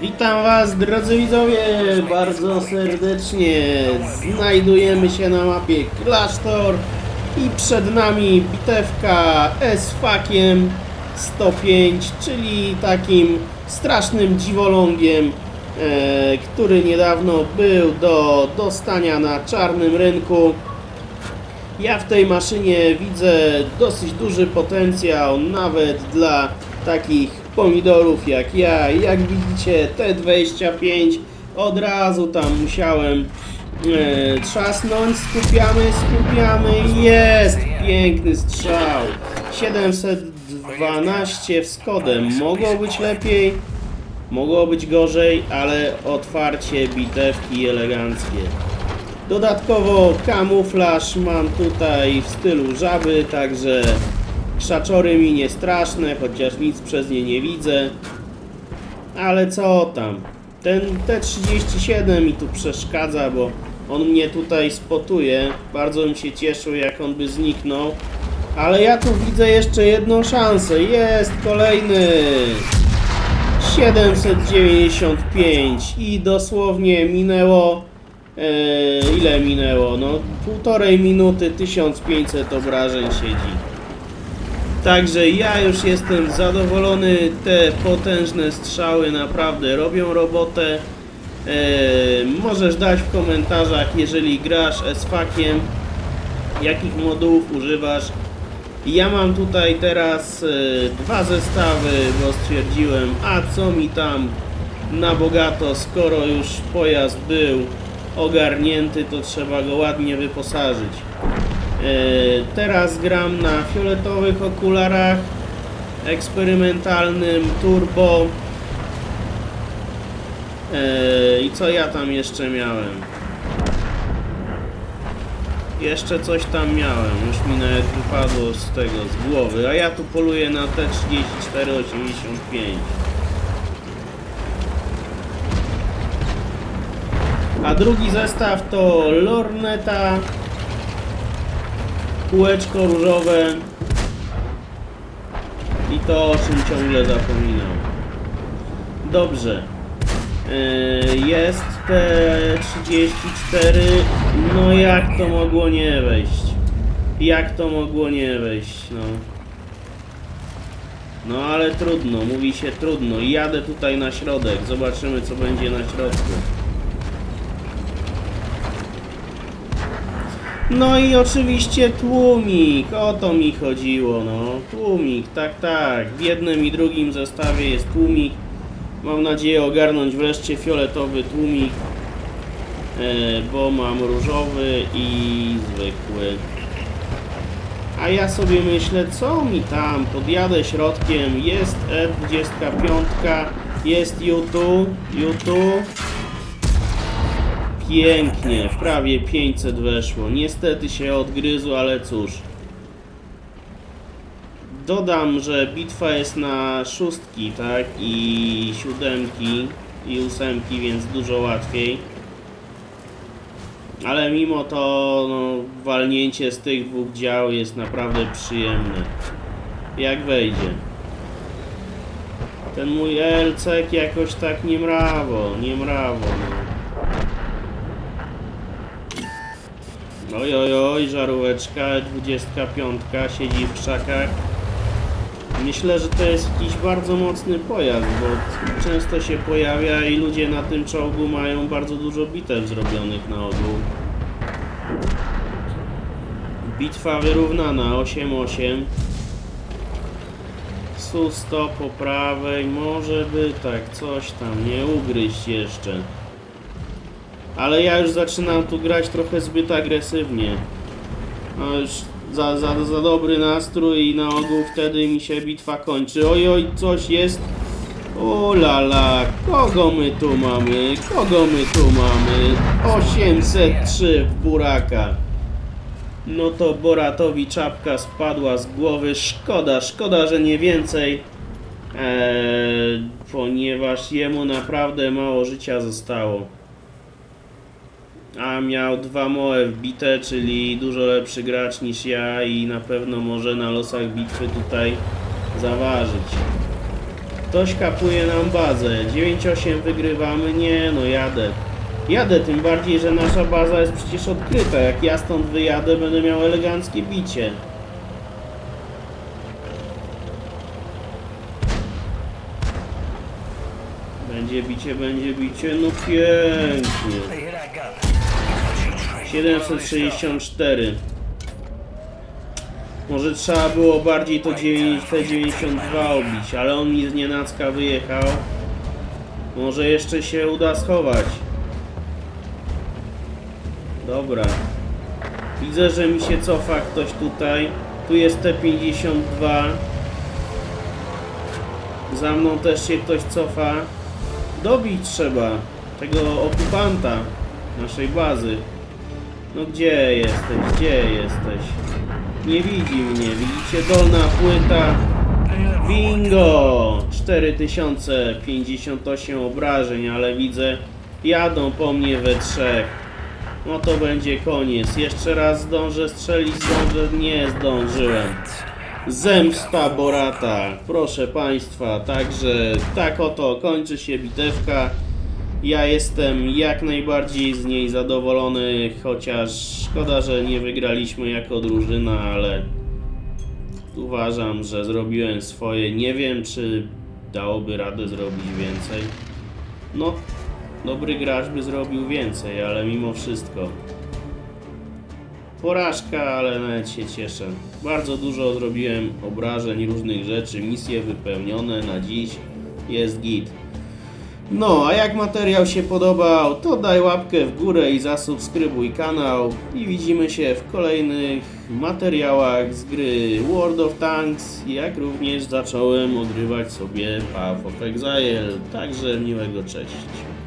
Witam Was, drodzy widzowie, bardzo serdecznie. Znajdujemy się na mapie Klasztor i przed nami bitewka z fakiem 105, czyli takim strasznym dziwolągiem, e, który niedawno był do dostania na czarnym rynku. Ja w tej maszynie widzę dosyć duży potencjał, nawet dla takich pomidorów jak ja. Jak widzicie, T25 od razu tam musiałem e, trzasnąć. Skupiamy, skupiamy. Jest piękny strzał. 712 w Skodem. Mogło być lepiej, mogło być gorzej, ale otwarcie bitewki eleganckie. Dodatkowo kamuflaż mam tutaj w stylu żaby, także krzaczory mi nie straszne, chociaż nic przez nie nie widzę. Ale co tam? Ten T37 mi tu przeszkadza, bo on mnie tutaj spotuje. Bardzo bym się cieszył, jak on by zniknął. Ale ja tu widzę jeszcze jedną szansę. Jest kolejny! 795 i dosłownie minęło e, ile minęło? No półtorej minuty 1500 obrażeń siedzi. Także ja już jestem zadowolony. Te potężne strzały naprawdę robią robotę. E, możesz dać w komentarzach, jeżeli grasz S-Fakiem, jakich modułów używasz. Ja mam tutaj teraz e, dwa zestawy, bo stwierdziłem, a co mi tam na bogato, skoro już pojazd był ogarnięty, to trzeba go ładnie wyposażyć. E, teraz gram na fioletowych okularach eksperymentalnym turbo. E, I co ja tam jeszcze miałem? Jeszcze coś tam miałem, już mi nawet wypadło z tego, z głowy, a ja tu poluję na T3485. A drugi zestaw to lorneta, kółeczko różowe i to o czym ciągle zapominam. Dobrze. Yy, Jest T34. No jak to mogło nie wejść? Jak to mogło nie wejść? No. No ale trudno, mówi się trudno. Jadę tutaj na środek. Zobaczymy co będzie na środku. No i oczywiście tłumik, o to mi chodziło, no. Tłumik, tak, tak. W jednym i drugim zestawie jest tłumik. Mam nadzieję ogarnąć wreszcie fioletowy tłumik, e, bo mam różowy i zwykły. A ja sobie myślę, co mi tam, podjadę środkiem, jest E25, jest YouTube, YouTube. Pięknie, prawie 500 weszło. Niestety się odgryzł, ale cóż. Dodam, że bitwa jest na szóstki, tak? I siódemki i ósemki, więc dużo łatwiej. Ale mimo to no, walnięcie z tych dwóch dział jest naprawdę przyjemne. Jak wejdzie. Ten mój LCK jakoś tak nie mrawo, nie mrawo. No. Oj, oj, oj, żaróweczka 25 siedzi w krzakach. Myślę, że to jest jakiś bardzo mocny pojazd, bo często się pojawia i ludzie na tym czołgu mają bardzo dużo bitew zrobionych na ogół. Bitwa wyrównana 8-8. Su-100 po prawej, może by tak, coś tam, nie ugryźć jeszcze. Ale ja już zaczynam tu grać trochę zbyt agresywnie. No już za, za, za dobry nastrój i na ogół wtedy mi się bitwa kończy. Oj, oj, coś jest. O la la, kogo my tu mamy? Kogo my tu mamy? 803 w buraka. No to Boratowi czapka spadła z głowy. Szkoda, szkoda, że nie więcej. Eee, ponieważ jemu naprawdę mało życia zostało. A miał dwa moe wbite, czyli dużo lepszy gracz niż ja i na pewno może na losach bitwy tutaj zaważyć. Ktoś kapuje nam bazę. 9-8 wygrywamy. Nie, no jadę. Jadę, tym bardziej, że nasza baza jest przecież odkryta. Jak ja stąd wyjadę, będę miał eleganckie bicie. Będzie bicie, będzie bicie, no pięknie. 764. Może trzeba było bardziej to 9, T92 obić, ale on mi z nienacka wyjechał. Może jeszcze się uda schować. Dobra. Widzę, że mi się cofa ktoś tutaj. Tu jest T52. Za mną też się ktoś cofa. Dobić trzeba tego okupanta naszej bazy. No gdzie jesteś? Gdzie jesteś? Nie widzi mnie. Widzicie? Dolna płyta. Bingo! 4058 obrażeń, ale widzę jadą po mnie we trzech. No to będzie koniec. Jeszcze raz zdążę strzelić, zdążę. Nie zdążyłem. Zemsta Borata. Proszę Państwa, także tak oto kończy się bitewka. Ja jestem jak najbardziej z niej zadowolony, chociaż szkoda, że nie wygraliśmy jako drużyna, ale uważam, że zrobiłem swoje. Nie wiem, czy dałoby radę zrobić więcej. No, dobry gracz by zrobił więcej, ale mimo wszystko. Porażka, ale nawet się cieszę. Bardzo dużo zrobiłem obrażeń, różnych rzeczy, misje wypełnione na dziś. Jest git. No, a jak materiał się podobał, to daj łapkę w górę i zasubskrybuj kanał. I widzimy się w kolejnych materiałach z gry World of Tanks, jak również zacząłem odgrywać sobie Path of Exile. Także miłego cześć.